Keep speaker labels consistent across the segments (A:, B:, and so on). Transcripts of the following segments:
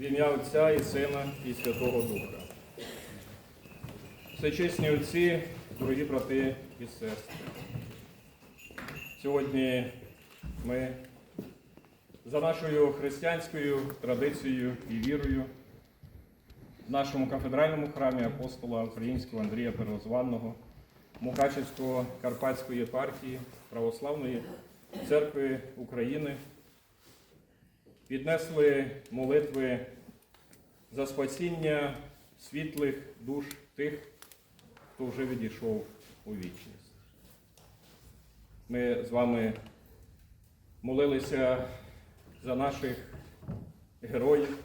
A: В ім'я Отця і Сина і Святого Духа. Всечесні отці, дорогі брати і сестри. Сьогодні ми за нашою християнською традицією і вірою в нашому кафедральному храмі апостола Українського Андрія Первозванного Мукачевського Карпатської єпархії Православної церкви України піднесли молитви за спасіння світлих душ тих, хто вже відійшов у вічність. Ми з вами молилися за наших героїв,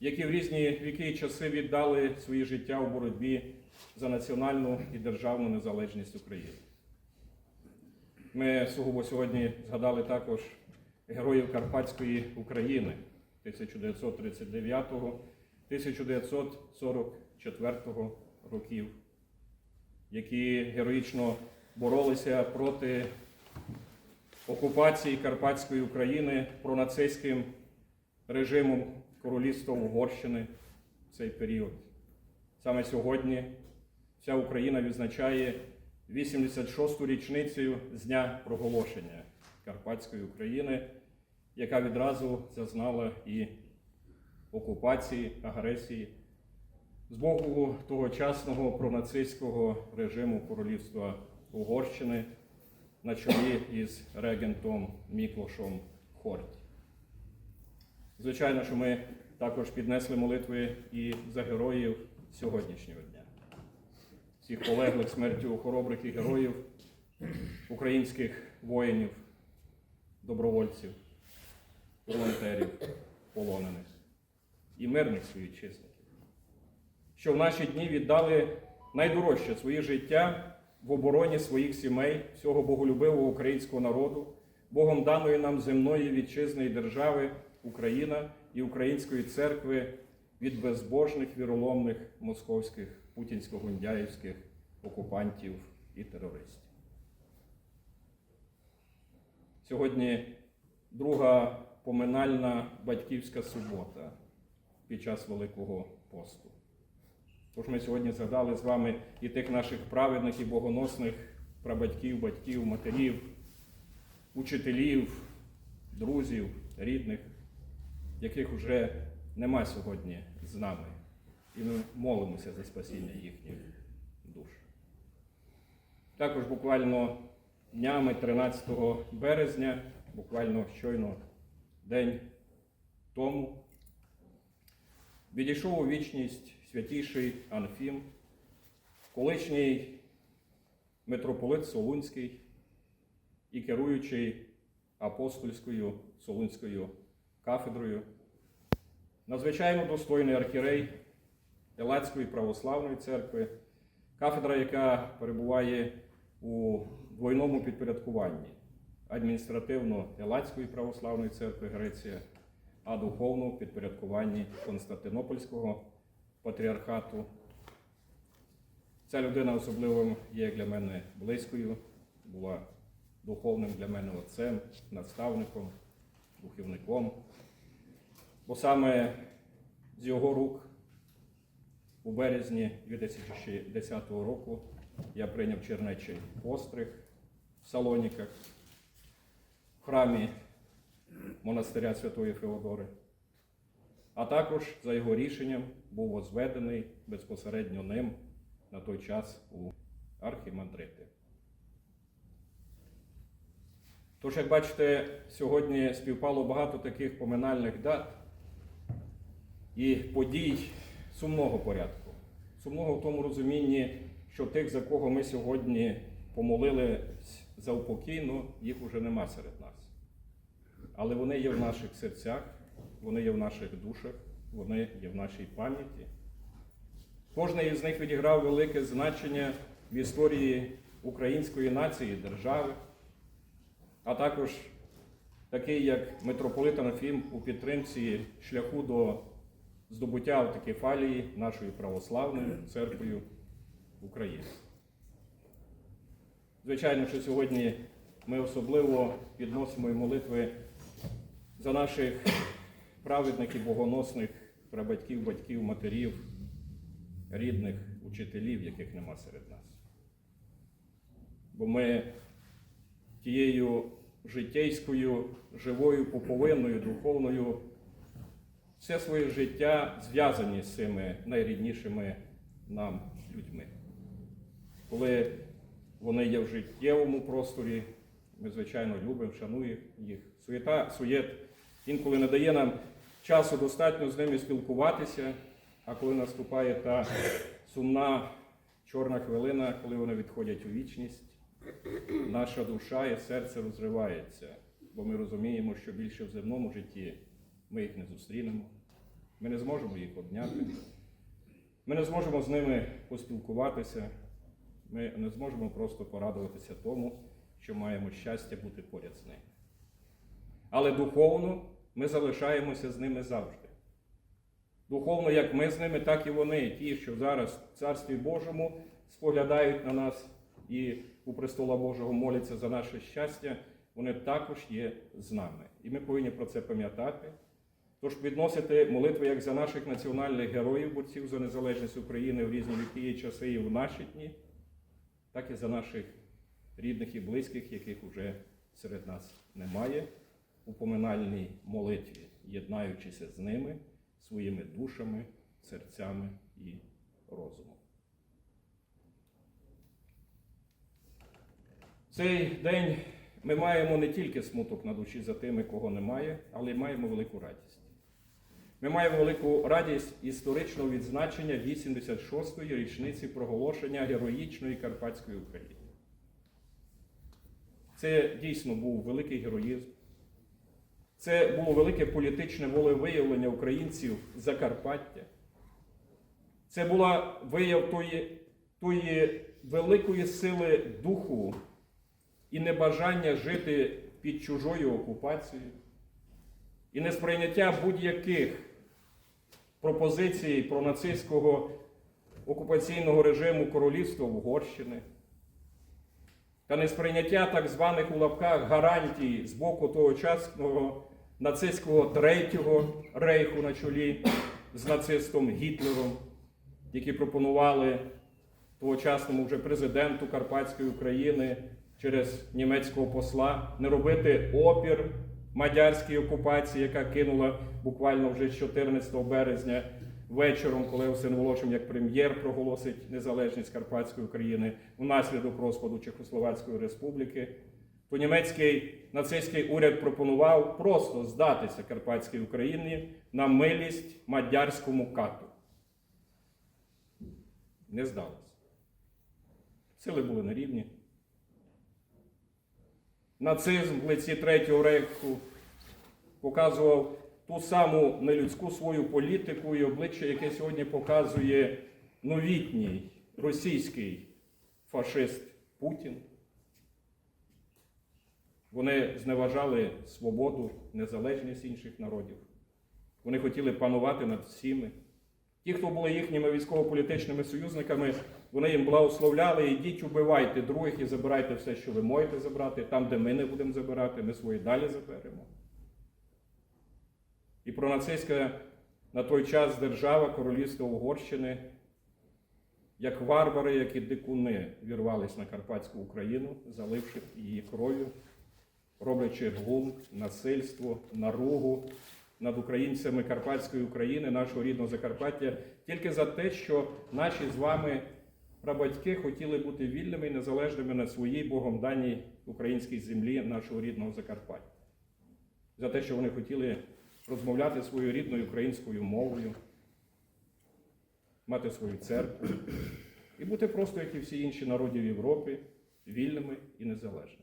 A: які в різні віки і часи віддали свої життя у боротьбі за національну і державну незалежність України. Ми сугубо сьогодні згадали також героїв Карпатської України 1939-1944 років, які героїчно боролися проти окупації Карпатської України пронацистським режимом Королівства Угорщини в цей період. Саме сьогодні вся Україна відзначає 86-ту річницю з дня проголошення Карпатської України, яка відразу зазнала і окупації, агресії з боку тогочасного пронацистського режиму Королівства Угорщини на чолі із регентом Міклошом Хорті. Звичайно, що ми також піднесли молитви і за героїв сьогоднішнього дня, всіх полеглих смертю хоробрих і героїв, українських воїнів, добровольців, волонтерів, полонених і мирних співвітчизників, що в наші дні віддали найдорожче своє життя в обороні своїх сімей, всього боголюбивого українського народу, Богом даної нам земної вітчизни і держави Україна і Української церкви від безбожних віроломних московських путінсько-гундяївських окупантів і терористів. Сьогодні друга поминальна батьківська субота під час Великого посту. Тож ми сьогодні згадали з вами і тих наших праведних і богоносних прабатьків, батьків, матерів, учителів, друзів, рідних, яких вже нема сьогодні з нами. І ми молимося за спасіння їхніх душ. Також буквально днями 13 березня, буквально щойно день тому, відійшов у вічність святіший Анфім, колишній митрополит Солунський і керуючий апостольською Солунською кафедрою, надзвичайно достойний архірей Елацької православної церкви, кафедра, яка перебуває у двойному підпорядкуванні адміністративно Елацької православної церкви Греція, а духовно підпорядкуванні Константинопольського патріархату. Ця людина особливо є для мене близькою, була духовним для мене отцем, наставником, духовником. Бо саме з його рук у березні 2010 року я прийняв чернечий постриг в Салоніках, храмі монастиря Святої Феодори. А також за його рішенням був возведений безпосередньо ним на той час у архімандрити. Тож, як бачите, сьогодні співпало багато таких поминальних дат і подій сумного порядку. Сумного в тому розумінні, що тих, за кого ми сьогодні помолили за упокійну, їх уже нема серед. Але вони є в наших серцях, вони є в наших душах, вони є в нашій пам'яті. Кожний із них відіграв велике значення в історії української нації, держави, а також такий, як митрополит Анафім у підтримці шляху до здобуття автокефалії нашою православною церквою України. Звичайно, що сьогодні ми особливо підносимо і молитви за наших праведних і богоносних прабатьків, батьків, матерів, рідних, учителів, яких нема серед нас. Бо ми тією життєйською, живою поповинною, духовною, все своє життя зв'язані з цими найріднішими нам людьми. Коли вони є в життєвому просторі, ми, звичайно, любимо, шануємо їх. Суєта, суєт інколи не дає нам часу достатньо з ними спілкуватися, а коли наступає та сумна чорна хвилина, коли вони відходять у вічність, наша душа і серце розривається, бо ми розуміємо, що більше в земному житті ми їх не зустрінемо, ми не зможемо їх обняти, ми не зможемо з ними поспілкуватися, ми не зможемо просто порадуватися тому, що маємо щастя бути поряд з ними. Але духовно ми залишаємося з ними завжди. Духовно, як ми з ними, так і вони, ті, що зараз в Царстві Божому споглядають на нас і у престола Божого моляться за наше щастя, вони також є з нами. І ми повинні про це пам'ятати. Тож підносити молитви як за наших національних героїв, борців за незалежність України в різні віки і часи і в наші дні, так і за наших рідних і близьких, яких уже серед нас немає, у поминальній молитві, єднаючися з ними своїми душами, серцями і розумом. Цей день ми маємо не тільки смуток на душі за тими, кого немає, але й маємо велику радість. Ми маємо велику радість історичного відзначення 86-ї річниці проголошення героїчної Карпатської України. Це дійсно був великий героїзм. Це було велике політичне волевиявлення українців Закарпаття. Це була вияв тої, тої великої сили духу і небажання жити під чужою окупацією, і несприйняття будь-яких пропозицій про нацистського окупаційного режиму королівства Угорщини та несприйняття так званих у лапках гарантій з боку тогочасного нацистського третього рейху на чолі з нацистом Гітлером, які пропонували тогочасному вже президенту Карпатської України через німецького посла не робити опір мадярській окупації, яка кинула буквально вже з 14 березня вечором, коли Осин Волошин як прем'єр проголосить незалежність Карпатської України внаслідок розпаду Чехословацької республіки, то німецький нацистський уряд пропонував просто здатися Карпатській Україні на милість мадярському кату. Не здалося. Сили були на рівні. Нацизм в лиці Третього рейху показував ту саму нелюдську свою політику і обличчя, яке сьогодні показує новітній російський фашист Путін. Вони зневажали свободу, незалежність інших народів. Вони хотіли панувати над всіми. Ті, хто були їхніми військово-політичними союзниками, вони їм благословляли, ідіть, убивайте других і забирайте все, що ви можете забрати. Там, де ми не будемо забирати, ми свої далі заберемо. І пронацистська на той час держава Королівства Угорщини, як варвари, як і дикуни, вірвались на Карпатську Україну, заливши її кров'ю, роблячи глум, насильство, наругу над українцями Карпатської України, нашого рідного Закарпаття, тільки за те, що наші з вами прабатьки хотіли бути вільними і незалежними на своїй Богом даній українській землі нашого рідного Закарпаття. За те, що вони хотіли розмовляти своєю рідною українською мовою, мати свою церкву і бути просто, як і всі інші народи в Європі, вільними і незалежними.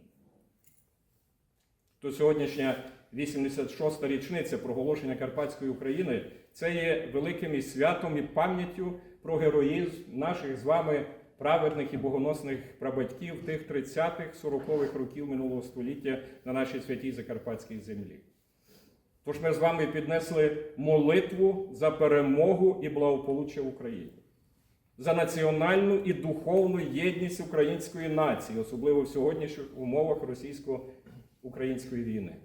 A: То сьогоднішня 86-та річниця проголошення Карпатської України це є великим і святом і пам'яттю про героїзм наших з вами праведних і богоносних прабатьків тих 30-х, 40-х років минулого століття на нашій святій Закарпатській землі. Тож ми з вами піднесли молитву за перемогу і благополуччя в Україні, за національну і духовну єдність української нації, особливо в сьогоднішніх умовах російсько-української війни.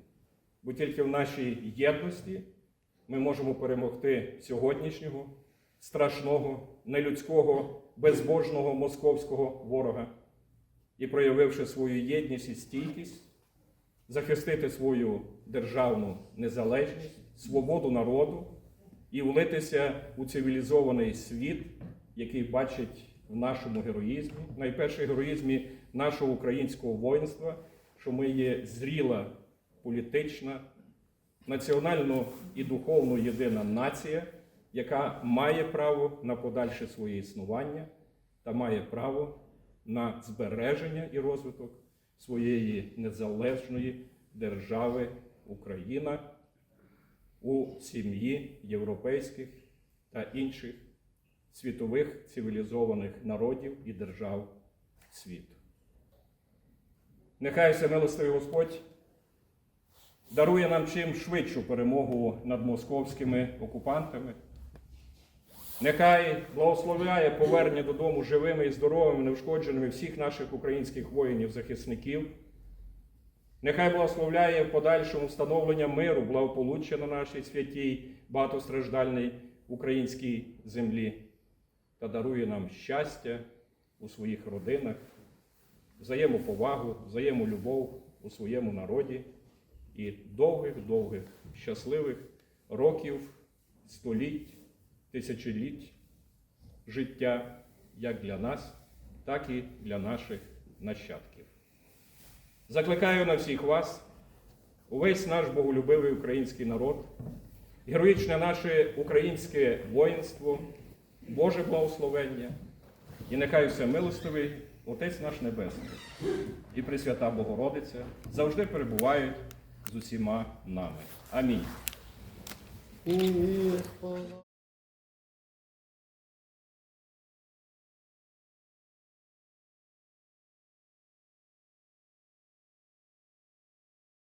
A: Бо тільки в нашій єдності ми можемо перемогти сьогоднішнього страшного, нелюдського, безбожного московського ворога і проявивши свою єдність і стійкість, захистити свою державну незалежність, свободу народу і влитися у цивілізований світ, який бачить в нашому героїзмі, найперше героїзмі нашого українського воїнства, що ми є зріла політична, національно і духовно єдина нація, яка має право на подальше своє існування та має право на збереження і розвиток своєї незалежної держави Україна у сім'ї європейських та інших світових цивілізованих народів і держав світу. Нехай всемилостивий Господь дарує нам чим швидшу перемогу над московськими окупантами. Нехай благословляє повернення додому живими і здоровими, неушкодженими всіх наших українських воїнів-захисників. Нехай благословляє в подальшому встановлення миру, благополуччя на нашій святій, багатостраждальній українській землі та дарує нам щастя у своїх родинах, взаємоповагу, взаємолюбов у своєму народі і довгих-довгих щасливих років, століть, тисячоліть життя як для нас, так і для наших нащадків. Закликаю на всіх вас, увесь наш боголюбивий український народ, героїчне наше українське воїнство, Боже благословення, і нехай все милостивий Отець наш Небесний і Пресвята Богородиця завжди перебувають з усіма нами. Амінь.